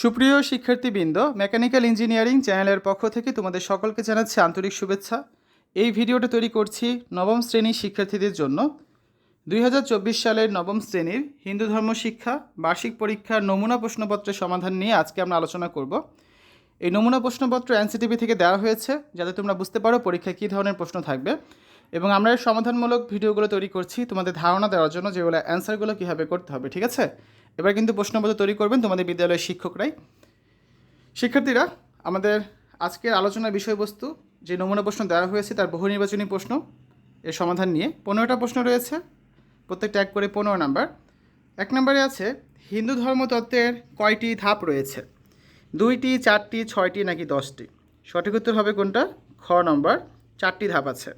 সুপ্রিয় শিক্ষার্থীবৃন্দ, mechanical engineering চ্যানেলের পক্ষ থেকে তোমাদের সকলকে জানাচ্ছি আন্তরিক শুভেচ্ছা। এই ভিডিওটা তৈরি করছি নবম শ্রেণির শিক্ষার্থীদের জন্য। দুই হাজার চব্বিশ সালের নবম শ্রেণির হিন্দু ধর্ম শিক্ষা, বার্ষিক পরীক্ষার নমুনা প্রশ্নপত্রের সমাধান নিয়ে আজকে আমরা আলোচনা করব। এই নমুনা প্রশ্নপত্র এনসিটিভি থেকে দেওয়া হয়েছে, যাতে তোমরা বুঝতে পারো পরীক্ষায় কী ধরনের প্রশ্ন থাকবে। এবং আমরা এর সমাধানমূলক ভিডিওগুলো তৈরি করছি তোমাদের ধারণা দেওয়ার জন্য, যেগুলো অ্যান্সারগুলো কীভাবে করতে হবে, ঠিক আছে? এবার কিন্তু প্রশ্নপত্র তৈরি করবেন তোমাদের বিদ্যালয়ের শিক্ষকরাই। শিক্ষার্থীরা, আমাদের আজকের আলোচনার বিষয়বস্তু, যে নমুনা প্রশ্ন দেওয়া হয়েছে তার বহু নির্বাচনী প্রশ্ন, এর সমাধান নিয়ে পনেরোটা প্রশ্ন রয়েছে, প্রত্যেকটা এক করে পনেরো নাম্বার। এক নম্বরে আছে, হিন্দু ধর্মতত্ত্বের কয়টি ধাপ রয়েছে? দুইটি, চারটি, ছয়টি, নাকি দশটি? সঠিক উত্তর হবে কোনটা? খ নম্বর, চারটি ধাপ আছে।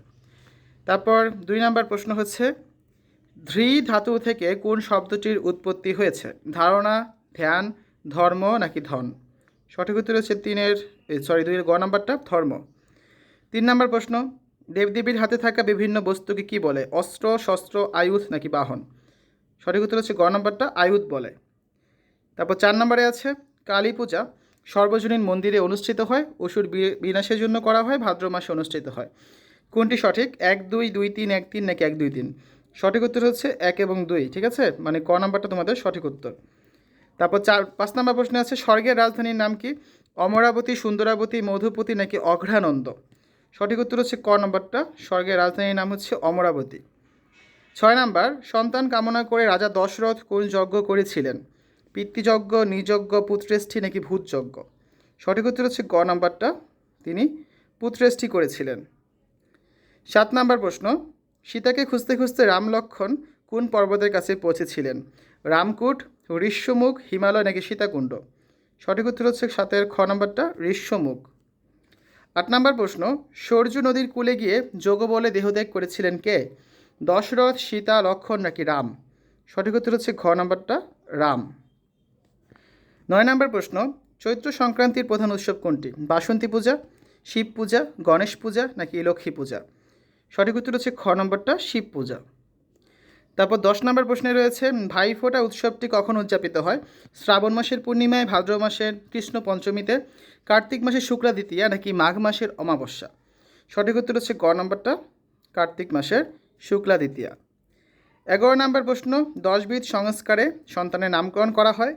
তারপর দুই নাম্বার প্রশ্ন হচ্ছে ধৃ ধাতু থেকে কোন শব্দটির উৎপত্তি হয়েছে? ধারণা, ধ্যান, ধর্ম নাকি ধন? সঠিক উত্তর হচ্ছে তিনের সরি দুইয়ের গ নাম্বারটা, ধর্ম। তিন নাম্বার প্রশ্ন, দেবদেবীর হাতে থাকা বিভিন্ন বস্তুকে কি বলে? অস্ত্র, শস্ত্র, আয়ুধ নাকি বাহন? সঠিক উত্তর হচ্ছে গ নাম্বারটা, আয়ুধ বলে। তারপর চার নম্বরে আছে, কালী পূজা, সর্বজনীন মন্দিরে অনুষ্ঠিত হয়, অসুর বিনাশের জন্য করা হয়, ভাদ্র মাসে অনুষ্ঠিত হয়। কোনটি সঠিক? এক, দুই দুই, তিন, এক, তিন নাকি এক, দুই, তিন? সঠিক উত্তর হচ্ছে এক এবং দুই, ঠিক আছে? মানে ক নাম্বারটা তোমাদের সঠিক উত্তর। তারপর চার, পাঁচ নম্বর প্রশ্নে আছে, স্বর্গের রাজধানীর নাম কি? অমরাবতী, সুন্দরাবতী, মধুপতি নাকি অঘ্রানন্দ? সঠিক উত্তর হচ্ছে ক নম্বরটা, স্বর্গের রাজধানীর নাম হচ্ছে অমরাবতী। ছয় নাম্বার, সন্তান কামনা করে রাজা দশরথ কোন যজ্ঞ করেছিলেন। পিতৃযজ্ঞ, নিযজ্ঞ, পুত্রেষ্ঠি নাকি ভূতযজ্ঞ? সঠিক উত্তর হচ্ছে গ নাম্বারটা, তিনি পুত্রেষ্ঠি করেছিলেন। সাত নাম্বার প্রশ্ন সীতাকে খুঁজতে খুঁজতে রাম লক্ষণ কোন পর্বতের কাছে পৌঁছেছিলেন? রামকুট, ঋষ্যমুখ, হিমালয় নাকি সীতাকুণ্ড? সঠিক উত্তর হচ্ছে সাতের খ নম্বরটা ঋষ্যমুখ। আট নম্বর প্রশ্ন, সূর্য নদীর কূলে গিয়ে যোগ বলে দেহত্যাগ করেছিলেন কে? দশরথ, সীতা, লক্ষণ নাকি রাম? সঠিক উত্তর হচ্ছে ঘ নম্বরটা রাম। নয় নম্বর প্রশ্ন, চৈত্র সংক্রান্তির প্রধান উৎসব কোনটি? বাসন্তী পূজা, শিব পূজা, গণেশ পূজা নাকি লক্ষ্মী পূজা? সঠিক উত্তর হচ্ছে খ নম্বরটা শিব পূজা। তারপর দশ নম্বর প্রশ্নে রয়েছে ভাইফোঁটা উৎসবটি কখন উদযাপিত হয়? শ্রাবণ মাসের পূর্ণিমায়, ভাদ্র মাসের, কৃষ্ণ পঞ্চমীতে, কার্তিক মাসের শুক্লা দ্বিতীয়া নাকি মাঘ মাসের অমাবস্যা? সঠিক উত্তর হচ্ছে গ নম্বরটা কার্তিক মাসের শুক্লা দ্বিতীয়া এগারো নম্বর প্রশ্ন, দশবিধ সংস্কারে সন্তানের নামকরণ করা হয়?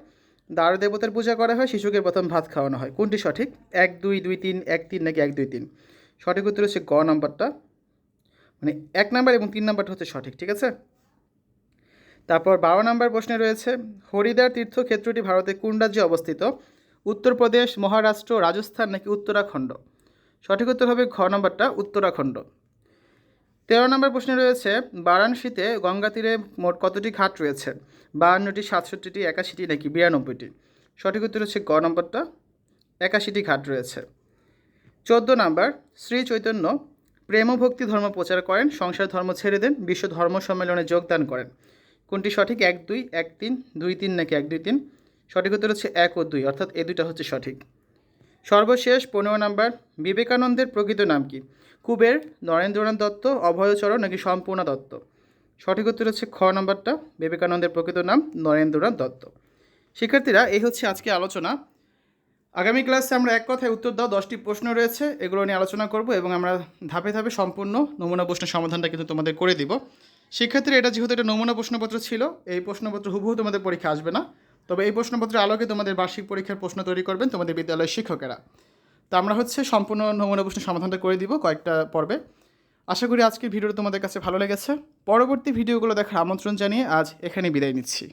দ্বার দেবতার পূজা করা হয়, শিশুকে প্রথম ভাত খাওয়ানো হয়। কোনটি সঠিক? এক, দুই দুই, তিন, এক, তিন নাকি এক, দুই, তিন? সঠিক উত্তর হচ্ছে গ নম্বরটা মানে এক নাম্বার এবং তিন নাম্বারটা হচ্ছে সঠিক, ঠিক আছে? তারপর বারো নম্বর প্রশ্নে রয়েছে, হরিদ্বার তীর্থক্ষেত্রটি ভারতের কোন রাজ্যে অবস্থিত? উত্তরপ্রদেশ, মহারাষ্ট্র, রাজস্থান নাকি উত্তরাখণ্ড? সঠিক উত্তর হবে ঘ নম্বরটা, উত্তরাখণ্ড। তেরো নম্বর প্রশ্নে রয়েছে, বারাণসীতে গঙ্গা তীরে মোট কতটি ঘাট রয়েছে? বাহান্নটি, সাতষট্টিটি, একাশিটি নাকি বিরানব্বইটি? সঠিক উত্তর হচ্ছে গ নম্বরটা, একাশিটি ঘাট রয়েছে। চোদ্দ নাম্বার, শ্রী চৈতন্য প্রেম ভক্তি ধর্ম প্রচার করেন, সংসার ধর্ম ছেড়ে দেন, বিশ্ব ধর্ম সম্মেলনে যোগদান করেন। কোনটি সঠিক? এক, দুই, এক, তিন, দুই, তিন নাকি এক, দুই, তিন? সঠিক উত্তর হচ্ছে এক ও দুই, অর্থাৎ এ দুইটা হচ্ছে সঠিক। সর্বশেষ পনেরো নাম্বার, বিবেকানন্দের প্রকৃত নাম কি? কুবের, নরেন্দ্রনাথ দত্ত, অভয়চরণ নাকি সম্পূর্ণা দত্ত? সঠিক উত্তর হচ্ছে খ নম্বরটা, বিবেকানন্দের প্রকৃত নাম নরেন্দ্রনাথ দত্ত। শিক্ষার্থীরা, এই হচ্ছে আজকে আলোচনা। আগামী ক্লাসে আমরা এক কথায় উত্তর দাও, দশটি প্রশ্ন রয়েছে, এগুলো নিয়ে আলোচনা করব এবং আমরা ধাপে ধাপে সম্পূর্ণ নমুনা প্রশ্নের সমাধানটা কিন্তু তোমাদের করে দিব। শিক্ষার্থীরা এটা যেহেতু একটা নমুনা প্রশ্নপত্র ছিল, এই প্রশ্নপত্র হুবহু তোমাদের পরীক্ষা আসবে না। তবে এই প্রশ্নপত্রের আলোকে তোমাদের বার্ষিক পরীক্ষার প্রশ্ন তৈরি করবেন তোমাদের বিদ্যালয়ের শিক্ষকেরা। তো আমরা হচ্ছে সম্পূর্ণ নমুনা প্রশ্নের সমাধানটা করে দিব কয়েকটা পর্বে। আশা করি আজকের ভিডিওটা তোমাদের কাছে ভালো লেগেছে। পরবর্তী ভিডিওগুলো দেখার আমন্ত্রণ জানিয়ে আজ এখানে বিদায় নিচ্ছি।